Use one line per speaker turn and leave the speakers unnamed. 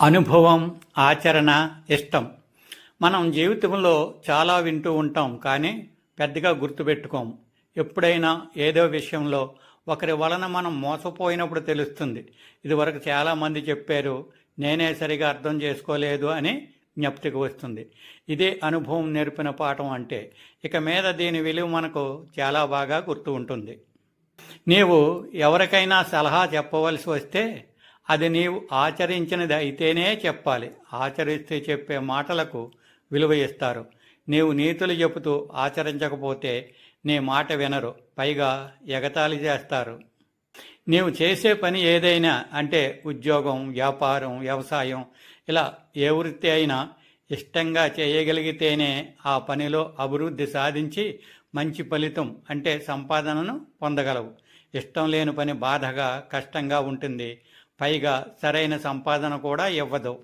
అనుభవం ఆచరణ ఇష్టం. మనం జీవితంలో చాలా వింటూ ఉంటాం కానీ పెద్దగా గుర్తుపెట్టుకోం. ఎప్పుడైనా ఏదో విషయంలో ఒకరి వలన మనం మోసపోయినప్పుడు తెలుస్తుంది. ఇదివరకు చాలామంది చెప్పారు నేనే సరిగా అర్థం చేసుకోలేదు అని జ్ఞప్తికి వస్తుంది. ఇదే అనుభవం నేర్పిన పాఠం అంటే ఇక మీద దీని విలువ మనకు చాలా బాగా గుర్తు ఉంటుంది. నీవు ఎవరికైనా సలహా చెప్పవలసి వస్తే అది నీవు ఆచరించినది అయితేనే చెప్పాలి. ఆచరిస్తే చెప్పే మాటలకు విలువ ఇస్తారు. నీవు నీతులు చెబుతూ ఆచరించకపోతే నీ మాట వినరు. పైగా ఎగతాళి చేస్తారు. నీవు చేసే పని ఏదైనా అంటే ఉద్యోగం వ్యాపారం వ్యవసాయం ఇలా ఏ వృత్తి అయినా ఇష్టంగా చేయగలిగితేనే ఆ పనిలో అభివృద్ధి సాధించి మంచి ఫలితం అంటే సంపాదనను పొందగలవు. ఇష్టం లేని పని బాధగా కష్టంగా ఉంటుంది. పైగా సరైన సంపాదన కూడా ఇవ్వదు.